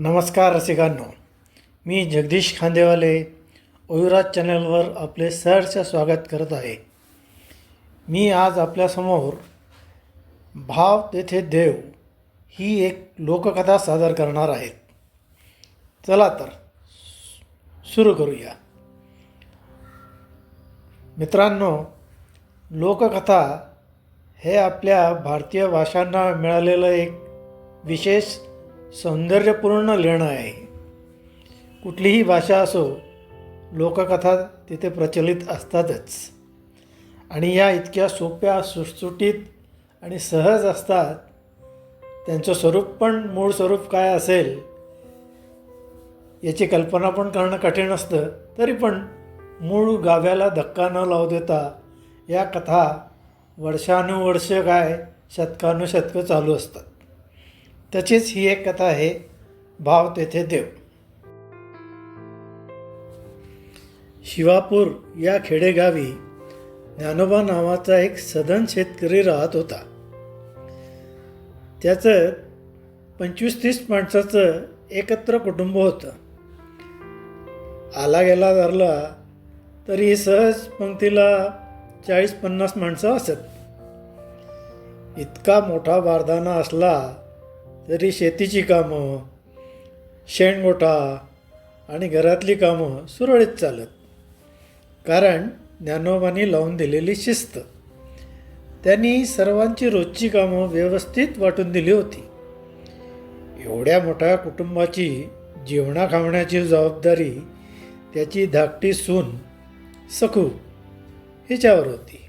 नमस्कार रसिकांनो मी जगदीश खांदेवाले ओयुराज चॅनलवर आपले सहर्ष स्वागत करत आहे. मी आज आपल्यासमोर भाव तेथे देव ही एक लोककथा सादर करणार आहे. चला तर सुरू करूया. मित्रांनो लोककथा हे आपल्या भारतीय भाषांना मिळालेलं एक विशेष सौंदर्यपूर्ण लेणं आहे. कुठलीही भाषा असो लोककथा तिथे प्रचलित असतातच. आणि या इतक्या सोप्या सुटसुटीत आणि सहज असतात त्यांचं स्वरूप पण मूळ स्वरूप काय असेल याची कल्पना पण करणं कठीण असतं. तरी पण मूळ गाव्याला धक्का न लावू देता या कथा वर्षानुवर्ष काय शतकानुशतकं चालू असतात. त्याचीच ही एक कथा आहे भाव तेथे देव. शिवापूर या खेडेगावी ज्ञानोबा नावाचा एक सधन शेतकरी राहत होता. त्याचं पंचवीस तीस माणसाचं एकत्र कुटुंब होतं. आला गेला धरला तरी सहज पंक्तीला चाळीस पन्नास माणसं असत. इतका मोठा बारदाना असला तरी शेतीची कामं शेणगोठा आणि घरातली कामं सुरळीत चालत कारण ज्ञानोबांनी लावून दिलेली शिस्त. त्यांनी सर्वांची रोजची कामं व्यवस्थित वाटून दिली होती. एवढ्या मोठ्या कुटुंबाची जेवणा खावण्याची जबाबदारी त्याची धाकटी सून सखू हिच्यावर होती.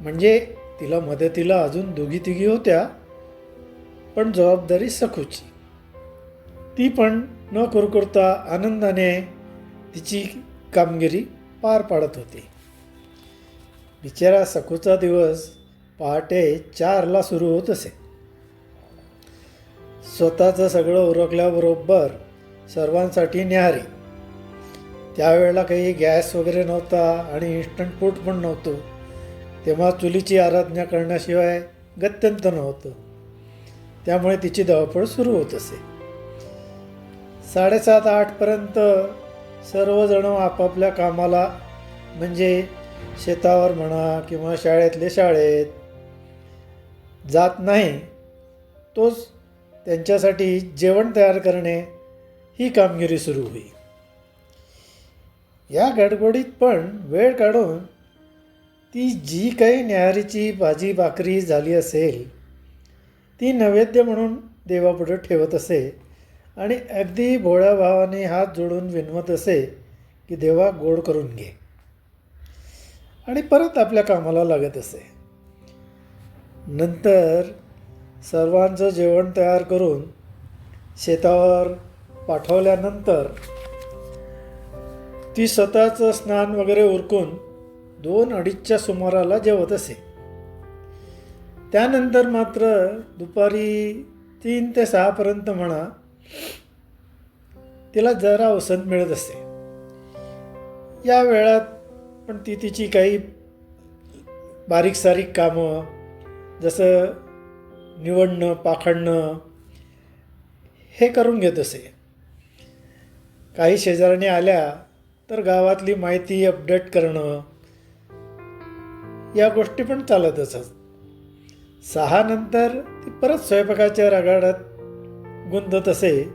म्हणजे तिला मदतीला अजून दोघी तिघी होत्या पण जबाबदारी सखूची. ती पण न कुरकुरता आनंदाने तिची कामगिरी पार पाडत होती. बिचारा सखूचा दिवस पहाटे चारला सुरू होत असे. स्वतःचं सगळं उरकल्याबरोबर सर्वांसाठी न्याहारी. त्यावेळेला काही गॅस वगैरे नव्हता आणि इन्स्टंट फूड पण नव्हतं. तेव्हा चुलीची आराधना करण्याशिवाय गत्यंत नव्हतं. त्यामुळे तिची धावपळ सुरू होत असे. साडेसात आठपर्यंत सर्वजण आपापल्या कामाला म्हणजे शेतावर म्हणा किंवा शाळेतले शाळेत जात नाही. तोच त्यांच्यासाठी जेवण तयार करणे ही कामगिरी सुरू होई. या गडबडीत पण वेळ काढून ती जी काही न्याहारीची भाजी भाकरी झाली असेल ती नैवेद्य म्हणून देवापुढे ठेवत असे. आणि अगदी भोळ्या भावाने हात जोडून विनवत असे की देवा गोड करून घे. आणि परत आपल्या कामाला लागत असे. नंतर सर्वांचं जेवण तयार करून शेतावर पाठवल्यानंतर ती स्वतःचं स्नान वगैरे उरकून दोन अडीचच्या सुमाराला जेवत असे. त्यानंतर मात्र दुपारी तीन ते सहापर्यंत म्हणा तिला जरा वसंत मिळत असे या वेळात पण ती तिची काही बारीक सारीक कामं जसं निवडणं पाखडणं हे करून घेत असे. काही शेजाऱ्याने आल्या तर गावातली माहिती अपडेट करणं या गोष्टी पण चालत असत. सहा नंतर ती परत स्वयंपाकाच्या रगाडात गुंतत असे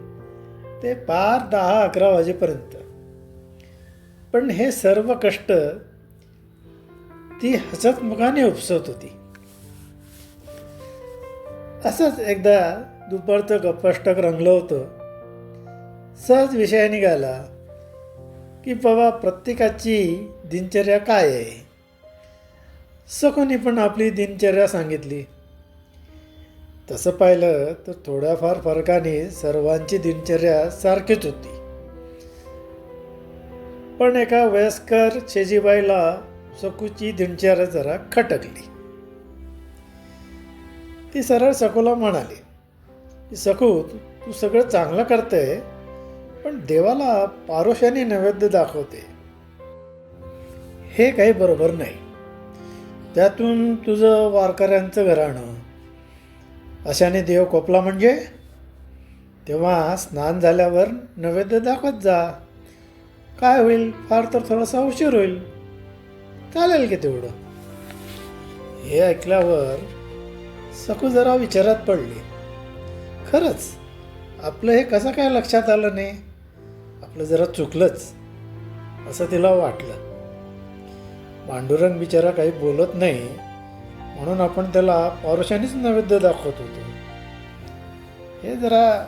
ते पार दहा अकरा वाजेपर्यंत. पण हे सर्व कष्ट ती हसतमुखाने उपसत होती. असंच एकदा दुपारचं गप्पाष्टक रंगलं होतं. सहज विषय निघाला की बाबा प्रत्येकाची दिनचर्या काय आहे? सखोनी पण आपली दिनचर्या सांगितली. तसं पाहिलं तर थोड्याफार फरकाने सर्वांची दिनचर्या सारखीच होती. पण एका वयस्कर शेजीबाईला सकूची दिनचर्या जरा खटकली. ती सरळ सकूला म्हणाली की सकू तू सगळं चांगलं करते पण देवाला पारोशाने नैवेद्य दाखवते. हे काही बरोबर नाही. त्यातून तुझं वारकऱ्यांचं घराणं अशाने देव कोपला म्हणजे? तेव्हा स्नान झाल्यावर नैवेद्य दाखवत जा. काय होईल? फार तर थोडासा उशीर होईल. चालेल की तेवढं. हे ऐकल्यावर सकू जरा विचारात पडली. खरंच आपलं हे कसं काय लक्षात आलं नाही? आपलं जरा चुकलंच असं तिला वाटलं. पांडुरंग बिचारा काही बोलत नाही. म्हणून आपण त्याला पौरुषानेच नैवेद्य दाखवत होतो. हे जरा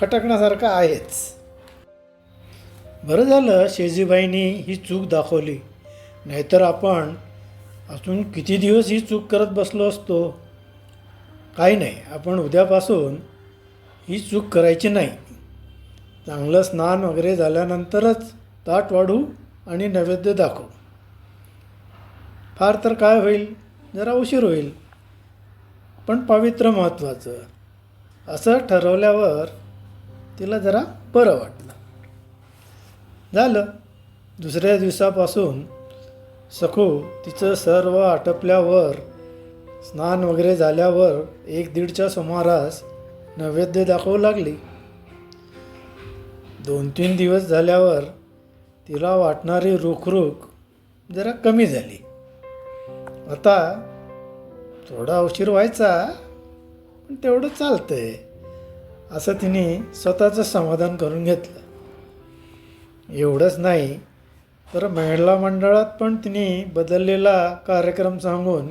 खटकण्यासारखं आहेच. बरं झालं शेजीबाईंनी ही चूक दाखवली. नाहीतर आपण अजून किती दिवस ही चूक करत बसलो असतो? काही नाही. आपण उद्यापासून ही चूक करायची नाही. चांगलं स्नान वगैरे झाल्यानंतरच ताट वाढू आणि नैवेद्य दाखवू. फार तर काय होईल? जरा उशीर होईल. पण पवित्र महत्त्वाचं. असं ठरवल्यावर तिला जरा बरं वाटलं. झालं. दुसऱ्या दिवसापासून सखू तिचं सर्व आटपल्यावर स्नान वगैरे झाल्यावर एक दीडच्या सुमारास नैवेद्य दाखवू लागली. दोन तीन दिवस झाल्यावर तिला वाटणारी रुखरुख जरा कमी झाली. आता थोडा उशीर व्हायचा पण तेवढं चालतंय. असं तिने स्वतःचं समाधान करून घेतलं. एवढंच नाही तर महिला मंडळात पण तिने बदललेला कार्यक्रम सांगून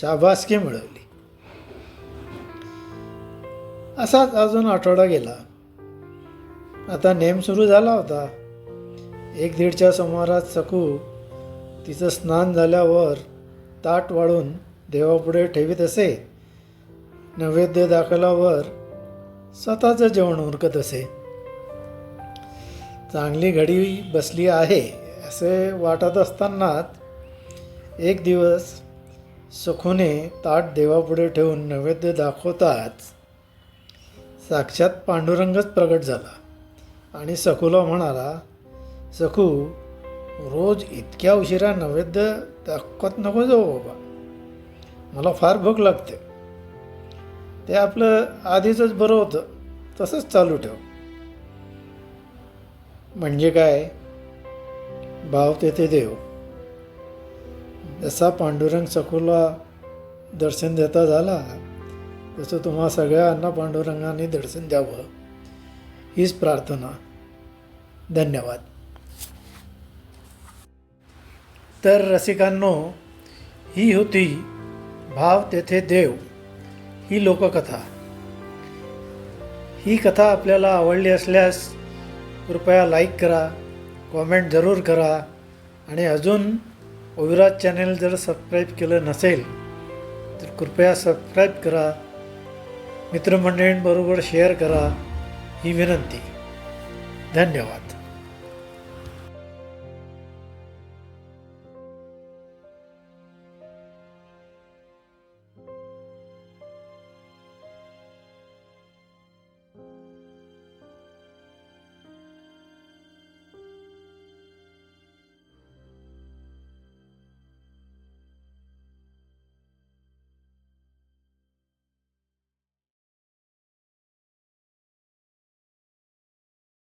शाबासकी मिळवली. असाच अजून आठवडा गेला. आता नेम सुरू झाला होता. एक दीडच्या सुमारात सकू तिचं स्नान झाल्यावर ताट वाळून देवापुढे ठेवीत असे. नैवेद्य दाखवल्यावर स्वतःचं जेवण उरकत असे. चांगली घडी बसली आहे असे वाटत असतानाच एक दिवस सखूने ताट देवापुढे ठेवून नैवेद्य दाखवताच साक्षात पांडुरंगच प्रगट झाला. आणि सखूला म्हणाला सखू रोज इतक्या उशिरा नैवेद्य दाखवत नको जाऊ बाबा. मला फार भूक लागते. ते आपलं आधीचंच बरं होतं. तसंच चालू ठेव. म्हणजे काय? भाव तेथे देव. जसा पांडुरंग सखूला दर्शन देता झाला तसं तुम्हा सगळ्यांना पांडुरंगाने दर्शन द्यावं. हीच प्रार्थना. धन्यवाद. तर रसिकांनो ही होती भाव तेथे देव ही लोककथा. ही कथा आपल्याला आवडली असल्यास कृपया लाईक करा कॉमेंट जरूर करा आणि अजून ओविराज चॅनेल जर सबस्क्राईब केलं नसेल तर कृपया सबस्क्राईब करा मित्रमंडळींबरोबर शेअर करा ही विनंती. धन्यवाद.